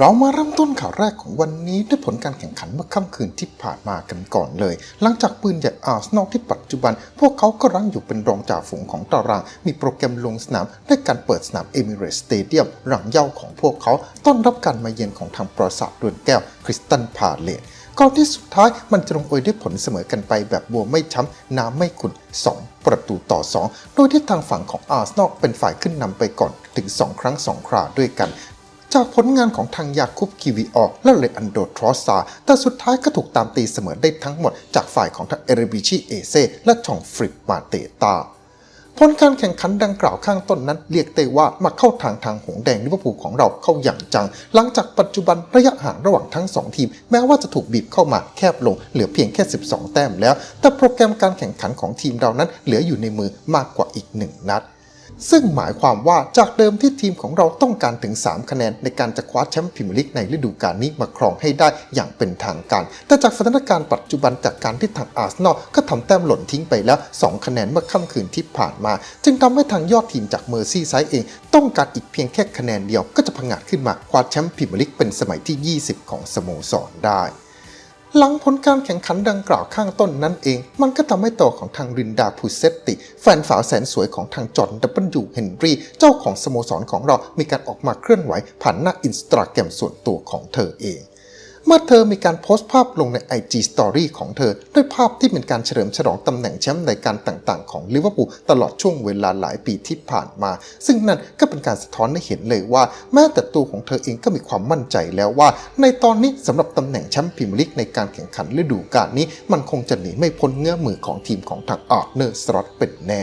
เรามาเริ่มต้นข่าวแรกของวันนี้ด้วยผลการแข่งขันเมื่อค่ำคืนที่ผ่านมากันก่อนเลย หลังจากปืนใหญ่อาร์เซนอลที่ปัจจุบัน พวกเขาก็รั้งอยู่เป็นรองจ่าฝูงของตาราง มีโปรแกรมลงสนามด้วยการเปิดสนามเอมิเรสสเตเดียมหลังเย่าของพวกเขา ต้อนรับการมาเยือนของทางปราสาทดวนแก้วคริสตันพาเลตก่อนที่สุดท้ายมันจะลงเอยด้วยผลเสมอกันไปแบบบัวไม่ช้ำน้ำไม่ขุ่น2 ประตูต่อ 2 โดยที่ทางฝั่งของอาร์เซนอลเป็นฝ่ายขึ้นนำไปก่อนถึง 2 ครั้ง 2 คราด้วยกัน จากผลงานของทางยาคุบคิวิออกและเลอันโดทรอสซา แต่สุดท้ายก็ถูกตามตีเสมอได้ทั้งหมดจากฝ่ายของทางเอเรบิชิเอเซและชองฟริปมาเตตาผลการแข่งขันดังกล่าวข้างต้นนั้นเรียกได้ว่ามาเข้าทางทางหงแดงลิเวอร์พูลของเราเข้าอย่างจัง หลังจากปัจจุบันระยะห่างระหว่างทั้ง 2 ทีม แม้ว่าจะถูกบีบเข้ามาแคบลง เหลือเพียงแค่ 12 แต้มแล้ว แต่โปรแกรมการแข่งขันของทีมเรานั้นเหลืออยู่ในมือมากกว่าอีกหนึ่งนัด ซึ่งหมายความว่าจากเดิมที่ทีมของเราต้องการถึง 3 คะแนน ในการจะคว้าแชมป์พรีเมียร์ลีกในฤดูกาลนี้มาครองให้ได้อย่างเป็นทางการ แต่จากสถานการณ์ปัจจุบันจากการที่ทางอาร์เซนอลก็ทำแต้มหล่นทิ้งไปแล้ว 2 คะแนนเมื่อค่ำคืนที่ผ่านมา จึงทำให้ทางยอดทีมจากเมอร์ซี่ไซด์เอง ต้องการอีกเพียงแค่คะแนนเดียวก็จะพังอาจขึ้นมาคว้าแชมป์พรีเมียร์ลีกเป็นสมัยที่ 20 ของสโมสรได้ หลังผลการแข่งขันดังกล่าวข้างต้นนั้นเอง มันก็ทำให้ตัวของทางรินดาพูเซตติ แฟนสาวแสนสวยของทางจอห์นดับเบิลยูเฮนรี่ เจ้าของสโมสรของเรามีการออกมาเคลื่อนไหวผ่านหน้าอินสตาแกรมส่วนตัวของเธอเอง เมื่อเธอมีการโพสต์ภาพลงใน IG Story ของเธอ ด้วยภาพที่เป็นการเฉลิมฉลองตำแหน่งแชมป์ในการต่างๆ ของลิเวอร์พูลตลอดช่วงเวลาหลายปีที่ผ่านมา ซึ่งนั่นก็เป็นการสะท้อนให้เห็นเลยว่า แม้แต่ตัวของเธอเองก็มีความมั่นใจแล้วว่า ในตอนนี้สำหรับตำแหน่งแชมป์พรีเมียร์ลีกในการแข่งขันฤดูกาลนี้ มันคงจะหนีไม่พ้นเงื้อมือของทีมของทางอาร์เนอร์สล็อตเป็นแน่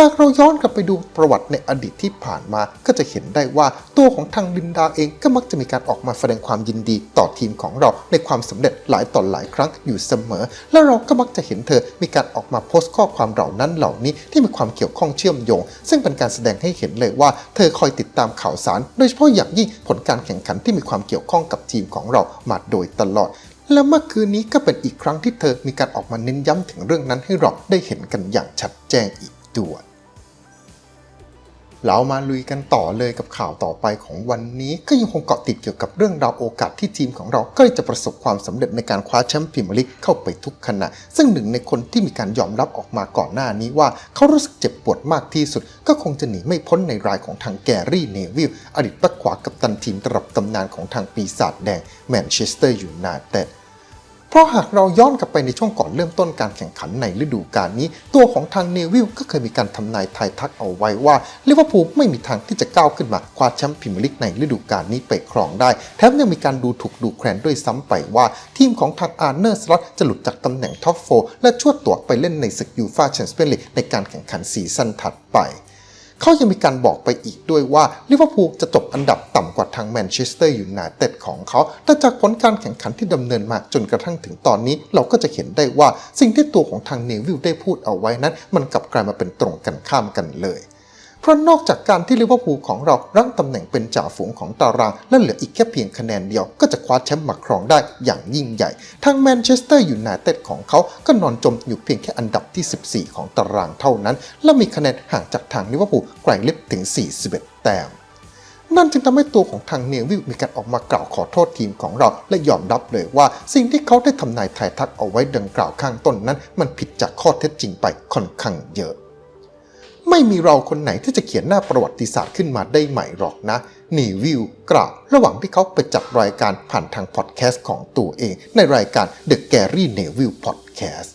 หากเราย้อนกลับไปดูประวัติในอดีตที่ผ่านมา ก็จะเห็นได้ว่าตัวของทางลินดาเองก็มักจะมีการออกมาแสดงความยินดีต่อทีมของเราในความสำเร็จหลายต่อหลายครั้งอยู่เสมอ และเราก็มักจะเห็นเธอมีการออกมาโพสต์ข้อความเหล่านั้นเหล่านี้ที่มีความเกี่ยวข้องเชื่อมโยง ซึ่งเป็นการแสดงให้เห็นเลยว่าเธอคอยติดตามข่าวสาร โดยเฉพาะอย่างยิ่งผลการแข่งขันที่มีความเกี่ยวข้องกับทีมของเรามาโดยตลอดและเมื่อคืนนี้ก็เป็นอีกครั้งที่เธอมีการออกมาเน้นย้ำถึงเรื่องนั้นให้เราได้เห็นกันอย่างชัดแจ้งอีกด้วย เรามาลุยกันต่อเลยกับข่าวต่อไปของวันนี้ ก็ยังคงเกาะติดเกี่ยวกับเรื่องราวโอกาสที่ทีมของเรากล้จะประสบความสำเร็จในการคว้าแชมป์พรีเมียร์ลีกเข้าไปทุกขณะ ซึ่งหนึ่งในคนที่มีการยอมรับออกมาก่อนหน้านี้ว่าเขารู้สึกเจ็บปวดมากที่สุด ก็คงจะหนีไม่พ้นในรายของทางแกรี่เนวิลอดีตบักขวากับตันทีมระดับตำนานของทางปีศาจแดงแมนเชสเตอร์ยูไนเต็ด ราะหากเราย้อนกลับไปในช่วงก่อนเริ่มต้นการแข่งขันในฤดูกาลนี้ ตัวของทางเนวิลก็เคยมีการทำนายทายทักเอาไว้ว่าลิเวอร์พูลไม่มีทางที่จะก้าวขึ้นมาคว้าแชมป์พรีเมียร์ลีกในฤดูกาลนี้ไปครองได้ แถมยังมีการดูถูกดูแคลนด้วยซ้ำไปว่า ทีมของทางอาร์เนอร์สล็อตจะหลุดจากตำแหน่งท็อปโฟและชวดตัวไปเล่นในศึกยูฟ่าแชมเปี้ยนลีกในการแข่งขันซีซั่นถัดไป เขายังมีการบอกไปอีกด้วยว่าลิเวอร์พูลจะจบอันดับต่ำกว่าทางแมนเชสเตอร์ยูไนเต็ดของเขา แต่จากผลการแข่งขันที่ดำเนินมาจนกระทั่งถึงตอนนี้ เราก็จะเห็นได้ว่าสิ่งที่ตัวของทางเนวิลได้พูดเอาไว้นั้น มันกลับกลายมาเป็นตรงกันข้ามกันเลย ราะนอกจากการที่ลิเวอร์พูลของเรารั้งตำแหน่งเป็นจ่าฝูงของตาราง และเหลืออีกแค่เพียงคะแนนเดียวก็จะคว้าแชมป์มาครองได้อย่างยิ่งใหญ่ ทางแมนเชสเตอร์ยูไนเต็ดของเขาก็นอนจมอยู่เพียงแค่อันดับที่ 14 ของตารางเท่านั้น และมีคะแนนห่างจากทางลิเวอร์พูลไกลลิบถึง 41 แต้มนั่นจึงทำให้ตัวของทางเนวิลมีการออกมากล่าวขอโทษทีมของเรา และยอมรับเลยว่า สิ่งที่เขาได้ทำนายทายทักเอาไว้ดังกล่าวข้างต้นนั้น มันผิดจากข้อเท็จจริงไปค่อนข้างเยอะ ไม่มีเราคนไหนที่จะเขียนหน้าประวัติศาสตร์ขึ้นมาได้ใหม่หรอกนะนีวิวกล่าวระหว่างที่เขาไปจัดรายการผ่านทางพอดแคสต์ของตัวเอง ในรายการ The Gary Neville Podcast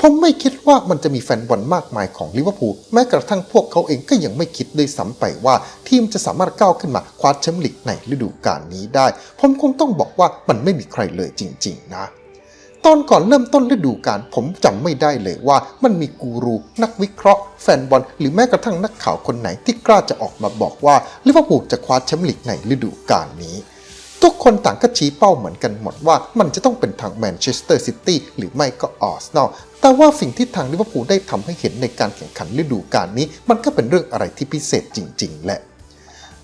ผมไม่คิดว่ามันจะมีแฟนบอลมากมายของลิเวอร์พูลแม้กระทั่งพวกเขาเองก็ยังไม่คิดด้วยซ้ำไปว่า ทีมจะสามารถก้าวขึ้นมาคว้าแชมป์ลีกในฤดูกาลนี้ได้ ผมคงต้องบอกว่ามันไม่มีใครเลยจริง ๆ นะ ตอนก่อนเริ่มต้นฤดูกาลผมจำไม่ได้เลยว่ามันมีกูรูนักวิเคราะห์ แฟนบอลหรือแม้กระทั่งนักข่าวคนไหนที่กล้าจะออกมาบอกว่าลิเวอร์พูลจะคว้าแชมป์ลีกในฤดูกาลนี้ ทุกคนต่างก็ชี้เป้าเหมือนกันหมดว่ามันจะต้องเป็นทางแมนเชสเตอร์ซิตี้หรือไม่ก็อาร์เซนอลแต่ว่าสิ่งที่ทางลิเวอร์พูลได้ทำให้เห็นในการแข่งขันฤดูกาลนี้ มันก็เป็นเรื่องอะไรที่พิเศษจริง ๆแหละ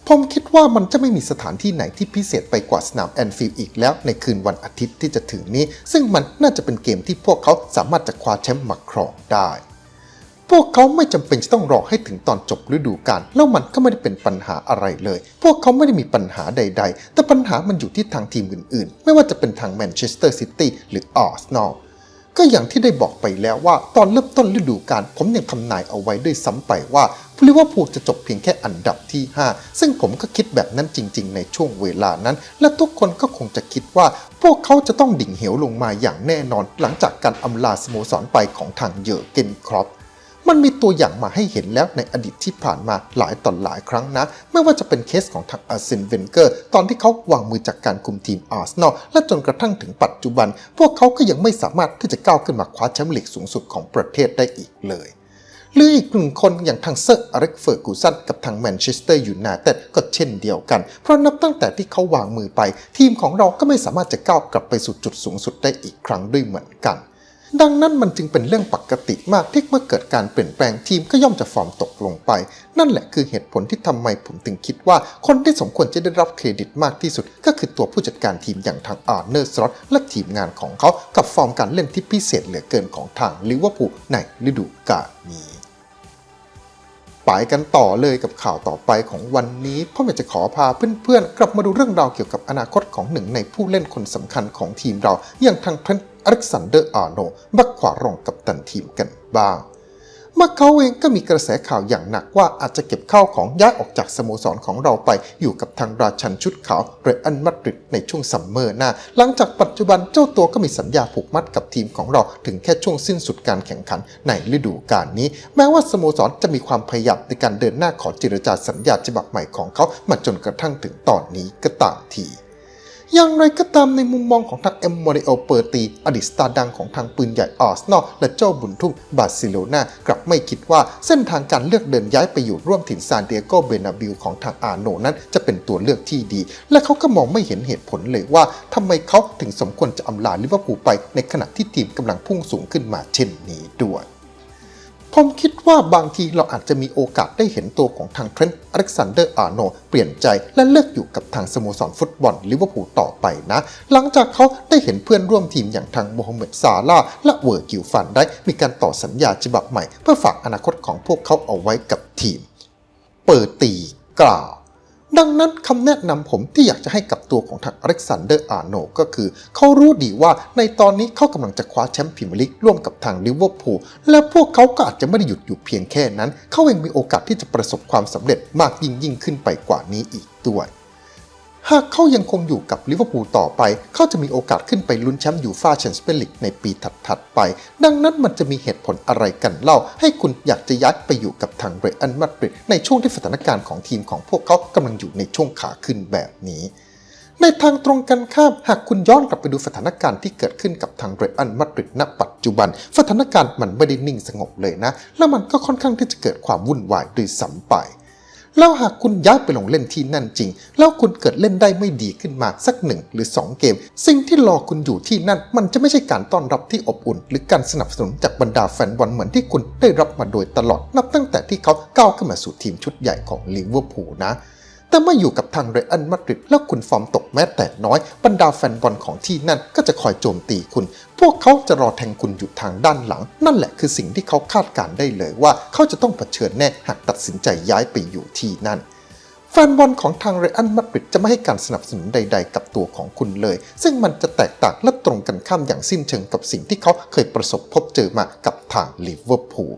ผมคิดว่ามันจะไม่มีสถานที่ไหนที่พิเศษไปกว่าสนามแอนฟิลด์อีกแล้วในคืนวันอาทิตย์ที่จะถึงนี้ ซึ่งมันน่าจะเป็นเกมที่พวกเขาสามารถจะคว้าแชมป์มาครองได้ พวกเขาไม่จำเป็นจะต้องรอให้ถึงตอนจบฤดูกาลแล้วมันก็ไม่ได้เป็นปัญหาอะไรเลย พวกเขาไม่ได้มีปัญหาใด ๆ แต่ปัญหามันอยู่ที่ทางทีมอื่น ๆ ไม่ว่าจะเป็นทางแมนเชสเตอร์ซิตี้หรืออาร์เซนอล ก็อย่างที่ได้บอกไปแล้วว่าตอนเริ่มต้นฤดูกาลผมยังทำนายเอาไว้ด้วยซ้ำไปว่าลิเวอร์พูลจะจบเพียงแค่อันดับที่ 5 ซึ่งผมก็คิดแบบนั้นจริง ๆ ในช่วงเวลานั้น และทุกคนก็คงจะคิดว่า พวกเขาจะต้องดิ่งเหวลงมาอย่างแน่นอน หลังจากการอำลาสโมสรไปของทางเยอร์เกนครอป มันมีตัวอย่างมาให้เห็นแล้วในอดีตที่ผ่านมาหลายต่อหลายครั้งนะ ไม่ว่าจะเป็นเคสของทางอาร์เซนเวนเกอร์ ตอนที่เขาวางมือจากการคุมทีมอาร์เซนอลและจนกระทั่งถึงปัจจุบัน พวกเขาก็ยังไม่สามารถที่จะก้าวขึ้นมาคว้าแชมป์ลีกสูงสุดของประเทศได้อีกเลยหรืออีกหนึ่งคนอย่างทางเซอร์อเล็กเฟอร์กูสันกับทางแมนเชสเตอร์ยูไนเต็ดก็เช่นเดียวกัน เพราะนับตั้งแต่ที่เขาวางมือไป ทีมของเราก็ไม่สามารถจะก้าวกลับไปสู่จุดสูงสุดได้อีกครั้งด้วยเหมือนกัน ดังนั้นมันจึงเป็นเรื่องปกติมากที่เมื่อเกิดการเปลี่ยนแปลงทีมก็ย่อมจะฟอร์มตกลงไป นั่นแหละคือเหตุผลที่ทำไมผมถึงคิดว่าคนที่สมควรจะได้รับเครดิตมากที่สุด ก็คือตัวผู้จัดการทีมอย่างทางอาร์เนอร์สล็อตและทีมงานของเขากับฟอร์มการเล่นที่พิเศษเหลือเกินของทางลิเวอร์พูลในฤดูกาลนี้ไปกันต่อเลยกับข่าวต่อไปของวันนี้พ่ออยากจะขอพาเพื่อนๆ กลับมาดูเรื่องราวเกี่ยวกับอนาคตของหนึ่งในผู้เล่นคนสำคัญของทีมเรา อย่างทางเทรนต์ อเล็กซานเดอร์อาโนบักขวารองกับตันทีมกันบ้างเมื่อเขาเองก็มีกระแสข่าวอย่างหนักว่าอาจจะเก็บข้าวของย้ายออกจากสโมสรของเราไปอยู่กับทางราชันชุดขาวเรอันมาดริดในช่วงซัมเมอร์หน้า หลังจากปัจจุบันเจ้าตัวก็มีสัญญาผูกมัดกับทีมของเราถึงแค่ช่วงสิ้นสุดการแข่งขันในฤดูกาลนี้ แม้ว่าสโมสรจะมีความพยายามในการเดินหน้าขอเจรจาสัญญาฉบับใหม่ของเขามาจนกระทั่งถึงตอนนี้ก็ตามที อย่างไรก็ตามในมุมมองของทางเอ็มโมเรโอเปอร์ตี อดีตสตาร์ดังของทางปืนใหญ่อาร์เซนอลและเจ้าบุญทุ่มบาร์เซโลนากลับไม่คิดว่าเส้นทางการเลือกเดินย้ายไปอยู่ร่วมถิ่นซานเดียโกเบนาบิลของทางอาโนนั้นจะเป็นตัวเลือกที่ดี และเขาก็มองไม่เห็นเหตุผลเลยว่าทำไมเขาถึงสมควรจะอำลาลิเวอร์พูลไปในขณะที่ทีมกำลังพุ่งสูงขึ้นมาเช่นนี้ด้วย ผมคิดว่าบางทีเราอาจจะมีโอกาสได้เห็นตัวของทางเทรนต์อเล็กซานเดอร์อาร์โนเปลี่ยนใจและเลิกอยู่กับทางสโมสรฟุตบอลลิเวอร์พูลต่อไปนะ หลังจากเขาได้เห็นเพื่อนร่วมทีมอย่างทางโมฮัมเหม็ดซาลาและเวอร์กิลฟันได้มีการต่อสัญญาฉบับใหม่ เพื่อฝากอนาคตของพวกเขาเอาไว้กับทีม เปิดตีกล่าว ดังนั้นคำแนะนำผมที่อยากจะให้กับตัวของทางอเล็กซานเดอร์อาร์โนก็คือ เขารู้ดีว่าในตอนนี้เขากำลังจะคว้าแชมป์พรีเมียร์ลีกร่วมกับทางลิเวอร์พูลและพวกเขาก็อาจจะไม่ได้หยุดอยู่เพียงแค่นั้น เขาเองมีโอกาสที่จะประสบความสำเร็จมากยิ่งยิ่งขึ้นไปกว่านี้อีกด้วย หากเขายังคงอยู่กับลิเวอร์พูลต่อไป เขาจะมีโอกาสขึ้นไปลุ้นแชมป์ยูฟ่าแชมเปี้ยนลีกในปีถัดๆไป ดังนั้นมันจะมีเหตุผลอะไรกันเล่า ให้คุณอยากจะย้ายไปอยู่กับทางเรอัลมาดริดในช่วงที่สถานการณ์ของทีมของพวกเขากำลังอยู่ในช่วงขาขึ้นแบบนี้ในทางตรงกันข้าม หากคุณย้อนกลับไปดูสถานการณ์ที่เกิดขึ้นกับทางเรอัลมาดริดณปัจจุบัน สถานการณ์มันไม่ได้นิ่งสงบเลยนะ และมันก็ค่อนข้างที่จะเกิดความวุ่นวายด้วยซ้ำไป แล้วหากคุณย้ายไปลงเล่นที่นั่นจริง แล้วคุณเกิดเล่นได้ไม่ดีขึ้นมาสักหนึ่งหรือ 2 เกม สิ่งที่รอคุณอยู่ที่นั่น มันจะไม่ใช่การต้อนรับที่อบอุ่น หรือการสนับสนุนจากบรรดาแฟนบอลเหมือนที่คุณได้รับมาโดยตลอดนับตั้งแต่ที่เขาก้าวขึ้นมาสู่ทีมชุดใหญ่ของลิเวอร์พูลนะ แต่เมื่ออยู่กับทางเรอัลมาดริดแล้วคุณฟอร์มตกแม้แต่น้อย บรรดาแฟนบอลของที่นั่นก็จะคอยโจมตีคุณ พวกเขาจะรอแทงคุณอยู่ทางด้านหลัง นั่นแหละคือสิ่งที่เขาคาดการได้เลยว่าเขาจะต้องเผชิญแน่หากตัดสินใจย้ายไปอยู่ที่นั่นแฟนบอลของทางเรอัลมาดริดจะไม่ให้การสนับสนุนใด ๆ กับตัวของคุณเลย ซึ่งมันจะแตกต่างและตรงกันข้ามอย่างสิ้นเชิงกับสิ่งที่เขาเคยประสบพบเจอมากับทางลิเวอร์พูล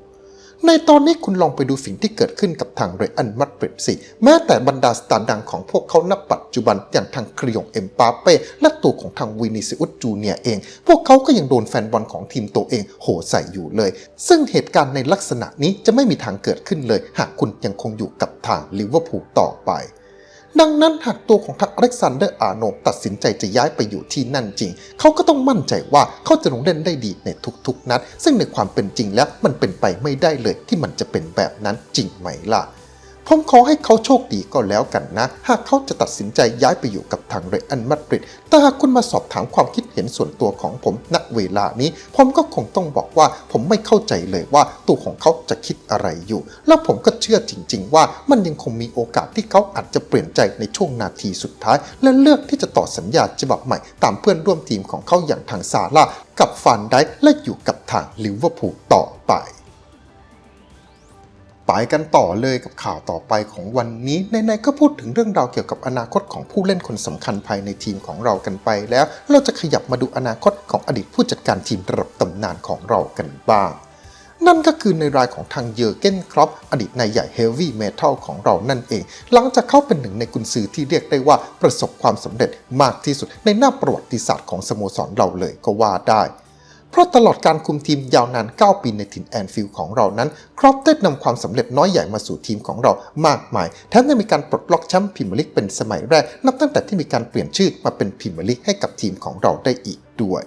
ในตอนนี้คุณลองไปดูสิ่งที่เกิดขึ้นกับทางเรอัลมาดริดสิแม้แต่บรรดาสตาร์ดังของพวกเขาณปัจจุบันอย่างทางคริยองเอ็มปาเป้และตัวของทางวินิซิอุสจูเนียเอง พวกเขาก็ยังโดนแฟนบอลของทีมตัวเองโห่ใส่อยู่เลย ซึ่งเหตุการณ์ในลักษณะนี้จะไม่มีทางเกิดขึ้นเลย หากคุณยังคงอยู่กับทางลิเวอร์พูลต่อไป ดังนั้นหากตัวของทักอเล็กซานเดอร์อาร์โนตัดสินใจจะย้ายไปอยู่ที่นั่นจริง เขาก็ต้องมั่นใจว่าเขาจะลงเล่นได้ดีในทุกๆนัด ซึ่งในความเป็นจริงแล้วมันเป็นไปไม่ได้เลยที่มันจะเป็นแบบนั้นจริงไหมล่ะ ผมขอให้เขาโชคดีก็แล้วกันนะ หากเขาจะตัดสินใจย้ายไปอยู่กับทางเรอัลมาดริด แต่หากคุณมาสอบถามความคิดเห็นส่วนตัวของผมณเวลานี้ ผมก็คงต้องบอกว่าผมไม่เข้าใจเลยว่าตัวของเขาจะคิดอะไรอยู่ แล้วผมก็เชื่อจริง ๆ ว่ามันยังคงมีโอกาสที่เขาอาจจะเปลี่ยนใจในช่วงนาทีสุดท้าย และเลือกที่จะต่อสัญญาฉบับใหม่ ตามเพื่อนร่วมทีมของเขาอย่างทางซาร่ากับฟานไดค์และอยู่กับทางลิเวอร์พูลต่อไป ไปกันต่อเลยกับข่าวต่อไปของวันนี้ในๆก็พูดถึงเรื่องราวเกี่ยวกับอนาคตของผู้เล่นคนสำคัญภายในทีมของเรากันไป แล้วเราจะขยับมาดูอนาคตของอดีตผู้จัดการทีมระดับตำนานของเรากันบ้าง นั่นก็คือในรายของทางเยอร์เกนครอปอดีตนายใหญ่เฮฟวี่เมทัลของเรานั่นเอง หลังจากเข้าเป็นหนึ่งในกุนซือที่เรียกได้ว่าประสบความสำเร็จมากที่สุดในหน้าประวัติศาสตร์ของสโมสรเราเลยก็ว่าได้ เพราะตลอดการคุมทีมยาวนาน 9 ปีในถิ่นแอนฟิลด์ของเรานั้น ครอปได้นำความสำเร็จน้อยใหญ่มาสู่ทีมของเรามากมาย แถมยังมีการปลดล็อกแชมป์พรีเมียร์ลีกเป็นสมัยแรก นับตั้งแต่ที่มีการเปลี่ยนชื่อมาเป็นพรีเมียร์ลีกให้กับทีมของเราได้อีกด้วย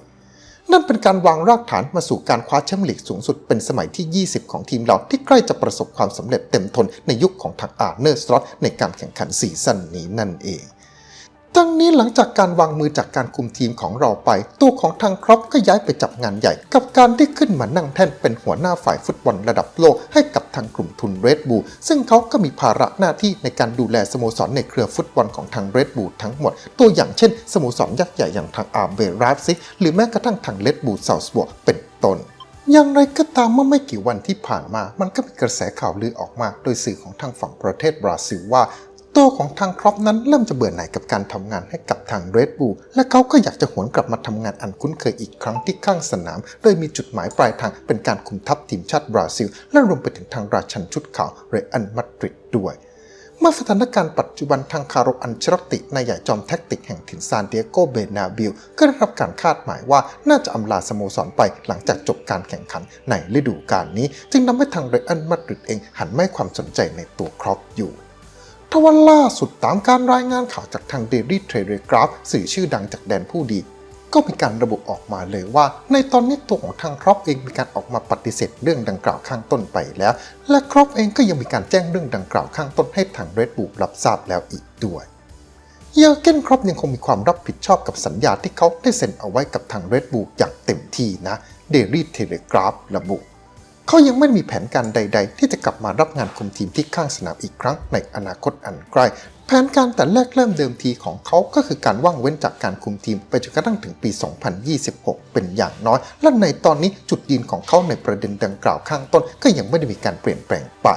นั่นเป็นการวางรากฐานมาสู่การคว้าแชมป์ลีกสูงสุดเป็นสมัยที่ 20 ของทีมเราที่ใกล้จะประสบความสำเร็จเต็มทนในยุคของทางอาร์เนอร์สล็อตในการแข่งขันซีซั่นนี้นั่นเอง ทั้งนี้หลังจากการวางมือจากการคุมทีมของเราไป ตัวของทางครอปก็ย้ายไปจับงานใหญ่ กับการได้ขึ้นมานั่งแท่นเป็นหัวหน้าฝ่ายฟุตบอลระดับโลกให้กับทางกลุ่มทุนเรดบูลซึ่งเขาก็มีภาระหน้าที่ในการดูแลสโมสรในเครือฟุตบอลของทางเรดบูลทั้งหมด ตัวอย่างเช่น สโมสรยักษ์ใหญ่อย่างทางอาร์เบราฟซิกหรือแม้กระทั่งทางเรดบูลเซาส์บวกเป็นต้นอย่างไรก็ตามเมื่อไม่กี่วันที่ผ่านมา มันก็มีกระแสข่าวลือออกมา โดยสื่อของทางฝั่งประเทศบราซิลว่า ตัวของทางครอปนั้นเริ่มจะเบื่อหน่ายกับการทำงานให้กับทางเรดบูและเขาก็อยากจะหวนกลับมาทำงานอันคุ้นเคยอีกครั้งที่ข้างสนาม โดยมีจุดหมายปลายทางเป็นการคุมทัพทีมชาติบราซิล และรวมไปถึงทางราชันชุดขาวเรอัลมาดริดด้วยเมื่อสถานการณ์ปัจจุบันทางคาร์โรอันเชรตินายใหญ่จอมแท็กติกแห่งถิ่นซานเดียโกเบนาบิลก็ได้รับการคาดหมายว่าน่าจะอำลาสโมสรไปหลังจากจบการแข่งขันในฤดูกาลนี้ จึงทำให้ทางเรอัลมาดริดเองหันไม่ความสนใจในตัวครอปอยู่ ทว่าล่าสุดตามการรายงานข่าวจากทาง Daily Telegraph สื่อชื่อดังจากแดนผู้ดี ก็มีการระบุออกมาเลยว่า ในตอนนี้ตัวของทางครอปเองมีการออกมาปฏิเสธเรื่องดังกล่าวข้างต้นไปแล้ว และครอปเองก็ยังมีการแจ้งเรื่องดังกล่าวข้างต้นให้ทางเรดบูรับทราบแล้วอีกด้วยเยอร์เกนครอปยังคงมีความรับผิดชอบกับสัญญาที่เขาได้เซ็นเอาไว้กับทางเรดบูอย่างเต็มที่นะ Daily Telegraph ระบุ เขายังไม่มีแผนการใด ๆ ที่จะกลับมารับงานคุมทีมที่ข้างสนามอีกครั้งในอนาคตอันใกล้ แผนการแต่แรกเริ่มเดิมทีของเขาก็คือการว่างเว้นจากการคุมทีมไปจนกระทั่งถึงปี 2026 เป็นอย่างน้อย และในตอนนี้จุดยืนของเขาในประเด็นดังกล่าวข้างต้นก็ยังไม่ได้มีการเปลี่ยนแปลงไป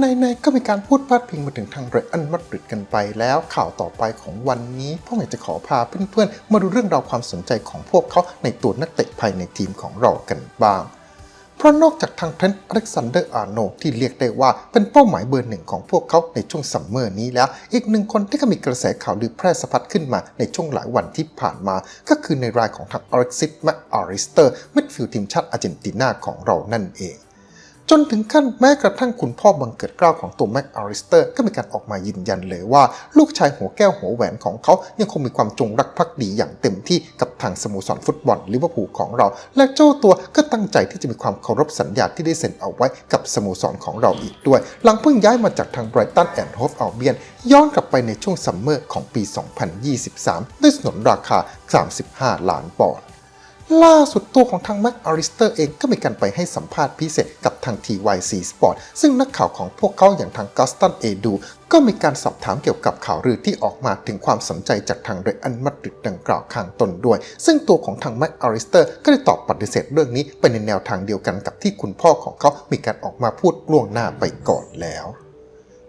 ในๆก็มีการพูดพาดพิงมาถึงทางเรอัลมาดริดกันไปแล้วข่าวต่อไปของวันนี้พ่ออยากจะขอพาเพื่อนๆ มาดูเรื่องราวความสนใจของพวกเขาในตัวนักเตะภายในทีมของเรากันบ้าง เพราะนอกจากทางเทรนต์อเล็กซานเดอร์อาร์โนที่เรียกได้ว่าเป็นเป้าหมายเบอร์หนึ่งของพวกเขาในช่วงซัมเมอร์นี้แล้ว อีกหนึ่งคนที่ก็มีกระแสข่าวลือแพร่สะพัดขึ้นมาในช่วงหลายวันที่ผ่านมา ก็คือในรายของทางอเล็กซิสแมคอาริสเตอร์มิดฟิลด์ทีมชาติอาร์เจนตินาของเรานั่นเอง จนถึงขั้นแม้กระทั่งคุณพ่อบังเกิดเกล้าของตัวแม็กอาริสเตอร์ ก็มีการออกมายืนยันเลยว่า ลูกชายหัวแก้วหัวแหวนของเขายังคงมีความจงรักภักดีอย่างเต็มที่กับทางสโมสรฟุตบอลลิเวอร์พูลของเรา และเจ้าตัวก็ตั้งใจที่จะมีความเคารพสัญญาที่ได้เซ็นเอาไว้กับสโมสรของเราอีกด้วย หลังเพิ่งย้ายมาจากทางไบรตันแอนด์โฮฟอัลเบียนย้อนกลับไปในช่วงซัมเมอร์ของปี 2023 ด้วยสนนราคา 35 ล้านปอนด์ ล่าสุดตัวของทางแม็กอาริสเตอร์เองก็มีการไปให้สัมภาษณ์พิเศษกับทาง TYC Sport ซึ่งนักข่าวของพวกเขาอย่างทางกัสตันเอดูก็มีการสอบถามเกี่ยวกับข่าวลือที่ออกมาถึงความสนใจจากทางเรอัลมาดริดดังกล่าวข้างต้นด้วย ซึ่งตัวของทางแม็กอาริสเตอร์ก็ได้ตอบปฏิเสธเรื่องนี้ไปในแนวทางเดียวกันกับที่คุณพ่อของเขา มีการออกมาพูดล่วงหน้าไปก่อนแล้ว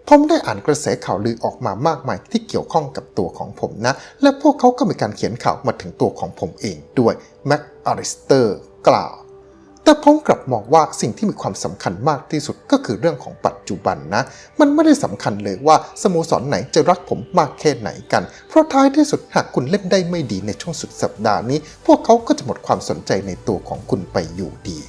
ผมได้อ่านกระแสข่าวลือออกมามากมายที่เกี่ยวข้องกับตัวของผมนะ และพวกเขาก็มีการเขียนข่าวมาถึงตัวของผมเองด้วยแม็กอาริสเตอร์กล่าวแต่ผมกลับมองว่าสิ่งที่มีความสำคัญมากที่สุดก็คือเรื่องของปัจจุบันนะ มันไม่ได้สำคัญเลยว่าสโมสรไหนจะรักผมมากแค่ไหนกัน เพราะท้ายที่สุดหากคุณเล่นได้ไม่ดีในช่วงสุดสัปดาห์นี้ พวกเขาก็จะหมดความสนใจในตัวของคุณไปอยู่ดี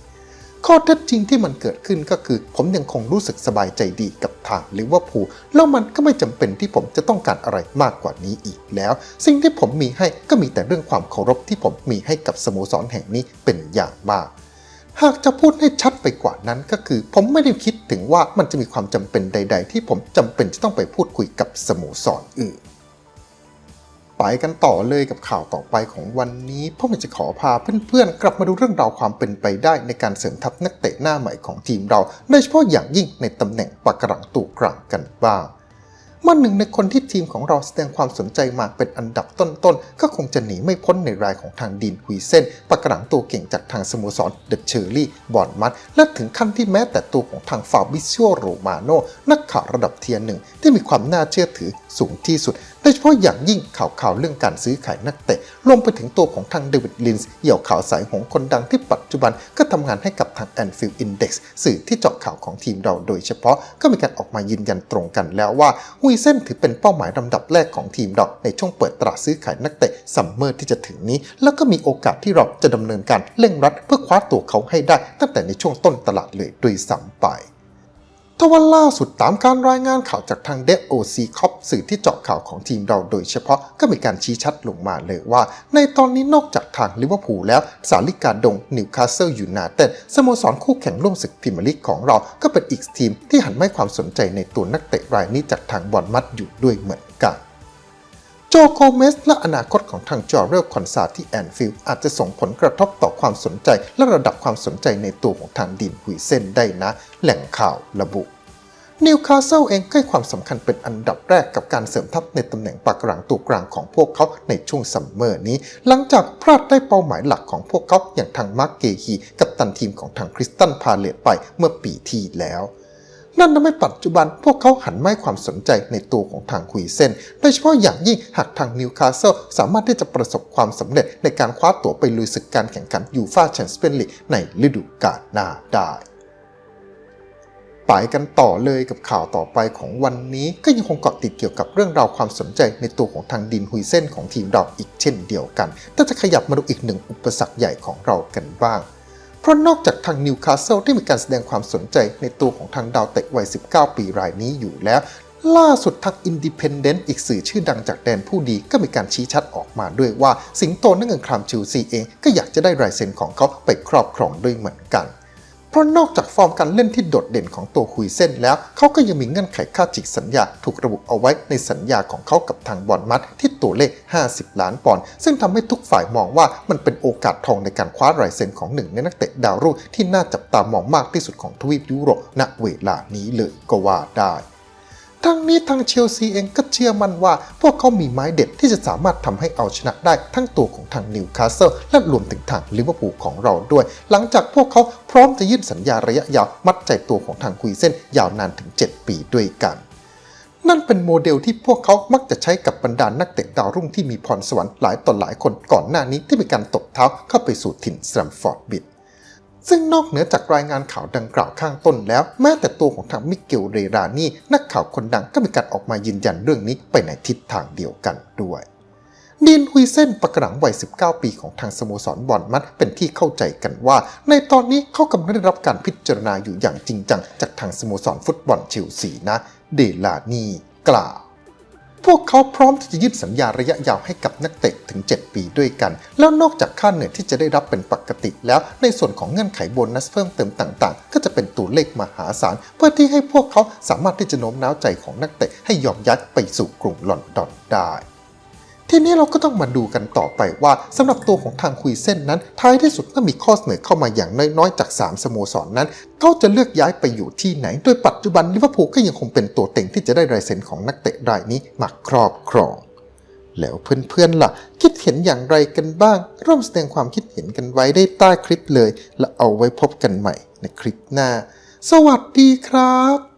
ข้อเท็จจริงที่มันเกิดขึ้นก็คือ ผมยังคงรู้สึกสบายใจดีกับทางลิเวอร์พูลแล้วมันก็ไม่จำเป็นที่ผมจะต้องการอะไรมากกว่านี้อีกแล้ว สิ่งที่ผมมีให้ก็มีแต่เรื่องความเคารพที่ผมมีให้กับสโมสรแห่งนี้เป็นอย่างมากหากจะพูดให้ชัดไปกว่านั้นก็คือ ผมไม่ได้คิดถึงว่ามันจะมีความจำเป็นใด ๆ ที่ผมจำเป็นจะต้องไปพูดคุยกับสโมสรอื่น ไปกันต่อเลยกับข่าวต่อไปของวันนี้พ่อมันจะขอพาเพื่อนๆ กลับมาดูเรื่องราวความเป็นไปได้ในการเสริมทัพนักเตะหน้าใหม่ของทีมเราโดยเฉพาะอย่างยิ่งในตำแหน่งปากกรังตูกลางกันบ้างเมื่อหนึ่งในคนที่ทีมของเราแสดงความสนใจมากเป็นอันดับต้นๆ ก็คงจะหนีไม่พ้นในรายของทางดินฮุยเซนปากกรังตัวเก่งจากทางสโมสรเดอะเชอร์รี่บอนมัดและถึงขั้นที่แม้แต่ตัวของทางฟาบิซิโอโรมาโนนักข่าวระดับเทียร์หนึ่งที่มีความน่าเชื่อถือสูงที่สุด ดยเฉพาะอย่างยิ่งข่าวข่าวเรื่องการซื้อขายนักเตะรวมไปถึงตัวของทางเดวิดลินส์เหยี่ยวข่าวสายหงคนดังที่ปัจจุบันก็ทำงานให้กับทาง Anfield Index สื่อที่เจาะข่าวของทีมเราโดยเฉพาะก็มีการออกมายืนยันตรงกันแล้วว่าฮุยเซนถือเป็นเป้าหมายลำดับแรกของทีมเราในช่วงเปิดตลาดซื้อขายนักเตะซัมเมอร์ที่จะถึงนี้ แล้วก็มีโอกาสที่เราจะดำเนินการเร่งรัด เพื่อคว้าตัวเขาให้ได้ ตั้งแต่ในช่วงต้นตลาดเลยด้วยซ้ำไป ทว่าล่าสุดตามการรายงานข่าวจากทางเด o ซีคอปสื่อที่เจาะข่าวของทีมเราโดยเฉพาะก็มีการชี้ชัดลงมาเลยว่า ในตอนนี้นอกจากทางลิเวอร์พูลแล้ว สาลิกาดงนิวคาสเซิลยูไนเต็ดสโมสรคู่แข่งร่วมศึกพรีเมียร์ลีกของเราก็เป็นอีกทีมที่หันไม่ความสนใจในตัวนักเตะรายนี้จากทางบอลมัดอยู่ด้วยเหมือนกัน จโกเมสและอนาคตของทางจอร์เรลคอนซาที่แอนฟิลด์อาจจะส่งผลกระทบต่อความสนใจและระดับความสนใจในตัวของทางดินหุยเซนได้นะ แหล่งข่าวระบุนิวคาสเซิลเองให้ความสำคัญเป็นอันดับแรกกับการเสริมทัพในตำแหน่งปากกลางตัวกลางของพวกเขาในช่วงซัมเมอร์นี้ หลังจากพลาดได้เป้าหมายหลักของพวกเขาอย่างทางมาร์กเกฮีกับตันทีมของทางคริสตันพาเลตไปเมื่อปีที่แล้ว นั่นทำให้ปัจจุบันพวกเขาหันมาให้ความสนใจในตัวของทางคุยเซนโดยเฉพาะอย่างยิ่งหากทางนิวคาสเซิลสามารถที่จะประสบความสำเร็จในการคว้าตั๋วไปลุยศึกการแข่งขันยูฟาแชมเปี้ยนลีกในฤดูกาลหน้าได้ไปกันต่อเลยกับข่าวต่อไปของวันนี้ก็ยังคงเกาะติดเกี่ยวกับเรื่องราวความสนใจในตัวของทางดินฮุยเส้นของทีมเราอีกเช่นเดียวกันแต่จะขยับมาดูอีกหนึ่งอุปสรรคใหญ่ของเรากันบ้าง ราะนอกจากทางนิวคาสเซิลที่มีการแสดงความสนใจในตัวของทางดาวเตะวัย 19 ปีรายนี้อยู่แล้ว ล่าสุดทางอินดิเพนเดนต์อีกสื่อชื่อดังจากแดนผู้ดีก็มีการชี้ชัดออกมาด้วยว่า สิงโตนักเงินครามชิลซีเองก็อยากจะได้ลายเซ็นของเขาไปครอบครองด้วยเหมือนกัน ราะนอกจากฟอร์มการเล่นที่โดดเด่นของตัวคุยเส้นแล้ว เขาก็ยังมีเงื่อนไขค่าจิกสัญญาถูกระบุเอาไว้ในสัญญาของเขากับทางบอลมัดที่ตัวเลข 50 ล้านปอนด์ซึ่งทำให้ทุกฝ่ายมองว่ามันเป็นโอกาสทองในการคว้ารายเซ็นของหนึ่งในนักเตะดาวรุ่งที่น่าจับตามองมากที่สุดของทวีปยุโรปณเวลานี้เลยก็ว่าได้ ทั้งนี้ทางเชลซีเองก็เชื่อมั่นว่า พวกเขามีไม้เด็ดที่จะสามารถทำให้เอาชนะได้ทั้งตัวของทางนิวคาสเซิลและรวมถึงทางลิเวอร์พูลของเราด้วย หลังจากพวกเขาพร้อมจะยื่นสัญญาระยะยาวมัดใจตัวของทางคุยเส้นยาวนานถึง 7 ปีด้วยกันนั่นเป็นโมเดลที่พวกเขามักจะใช้กับบรรดานักเตะดาวรุ่งที่มีพรสวรรค์หลายต่อหลายคนก่อนหน้านี้ที่มีการตบเท้าเข้าไปสู่ถิ่นสแตมฟอร์ดบิด ซึ่งนอกเหนือจากรายงานข่าวดังกล่าวข้างต้นแล้ว แม้แต่ตัวของทางมิเกลเรรานี่นักข่าวคนดังก็มีการออกมายืนยันเรื่องนี้ไปในทิศทางเดียวกันด้วยดีนฮุยเซนประกรังวัย 19 ปีของทางสโมสรบอลมัดเป็นที่เข้าใจกันว่า ในตอนนี้เขากำลังได้รับการพิจารณาอยู่อย่างจริงจังจากทางสโมสรฟุตบอลเชลซีนะ เดลานีกล่าว พวกเขาพร้อมที่จะยื่นสัญญาระยะยาวให้กับนักเตะถึง 7 ปีด้วยกัน แล้วนอกจากค่าเหนื่อยที่จะได้รับเป็นปกติแล้ว ในส่วนของเงื่อนไขโบนัสเพิ่มเติมต่างๆ ก็จะเป็นตัวเลขมหาศาล เพื่อที่ให้พวกเขาสามารถที่จะโน้มน้าวใจของนักเตะให้ยอมย้ายไปสู่กรุงลอนดอนได้ ทีนี้เราก็ต้องมาดูกันต่อไปว่าสำหรับตัวของทางคุยเส้นนั้น ท้ายที่สุดก็มีข้อเสนอเข้ามาอย่างน้อยๆจาก 3 สโมสรนนั้น เขาจะเลือกย้ายไปอยู่ที่ไหน โดยปัจจุบันลิเวอร์พูลก็ยังคงเป็นตัวเต็งที่จะได้ลายเซ็นของนักเตะรายนี้มาครอบครอง แล้วเพื่อนๆล่ะ คิดเห็นอย่างไรกันบ้าง ร่วมแสดงความคิดเห็นกันไว้ได้ใต้คลิปเลย และเอาไว้พบกันใหม่ในคลิปหน้า สวัสดีครับ